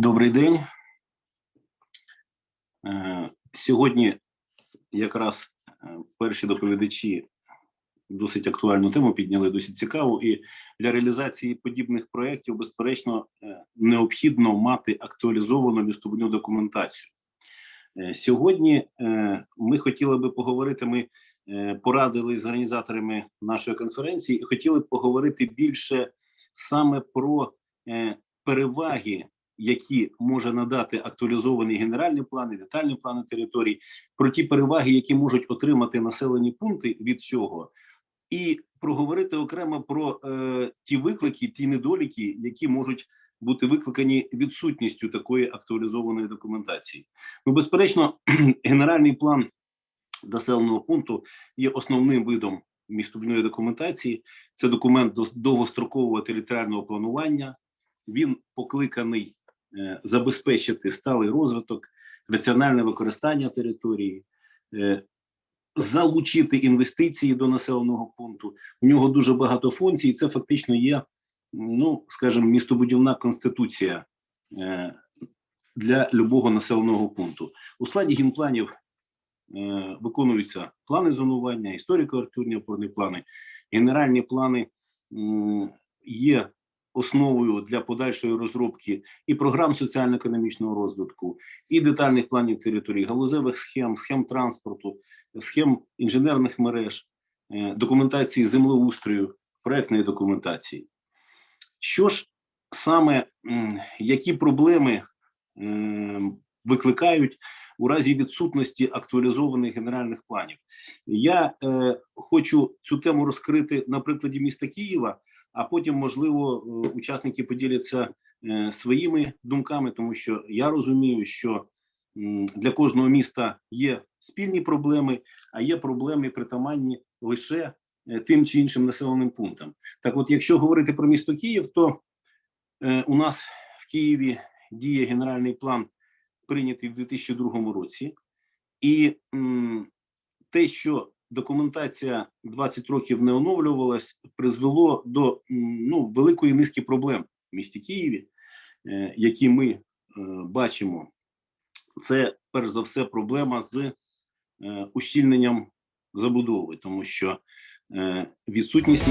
Добрий день. Е, Сьогодні якраз е, перші доповідачі досить актуальну тему підняли, досить цікаву. І для реалізації подібних проєктів, безперечно, е, необхідно мати актуалізовану містобудівну документацію. Сьогодні ми хотіли би поговорити. Ми порадили з організаторами нашої конференції і хотіли б поговорити більше саме про переваги які може надати актуалізовані генеральні плани, детальні плани територій, про ті переваги, які можуть отримати населені пункти від цього, і проговорити окремо про е, ті виклики, ті недоліки, які можуть бути викликані відсутністю такої актуалізованої документації. Ну, безперечно, генеральний план населеного пункту є основним видом містобудівної документації. Це документ довгострокового територіального планування. Він покликаний забезпечити сталий розвиток, раціональне використання території, е, залучити інвестиції до населеного пункту. У нього дуже багато функцій. і Це фактично є, ну скажімо, містобудівна конституція е, для любого населеного пункту. У складі генпланів е, виконуються плани зонування, історико-архітектурні опорні плани, генеральні плани є основою для подальшої розробки і програм соціально-економічного розвитку, і детальних планів території, галузевих схем, схем транспорту, схем інженерних мереж, е, документації землеустрою, проектної документації. Що ж саме які проблеми викликають у разі відсутності актуалізованих генеральних планів? Я е, хочу цю тему розкрити на прикладі міста Києва а потім, можливо, е, учасники поділяться е, своїми думками, тому що я розумію, що для кожного міста є спільні проблеми, а є проблеми притаманні лише е, тим чи іншим населеним пунктам. Так, от, якщо говорити про місто Київ, то у нас в Києві діє генеральний план, прийнятий в 2002 році, і те, що документація 20 років не оновлювалась, призвело до ну, великої низки проблем в місті Києві, е, які ми е, бачимо. Це перш за все проблема з е, ущільненням забудови, тому що відсутність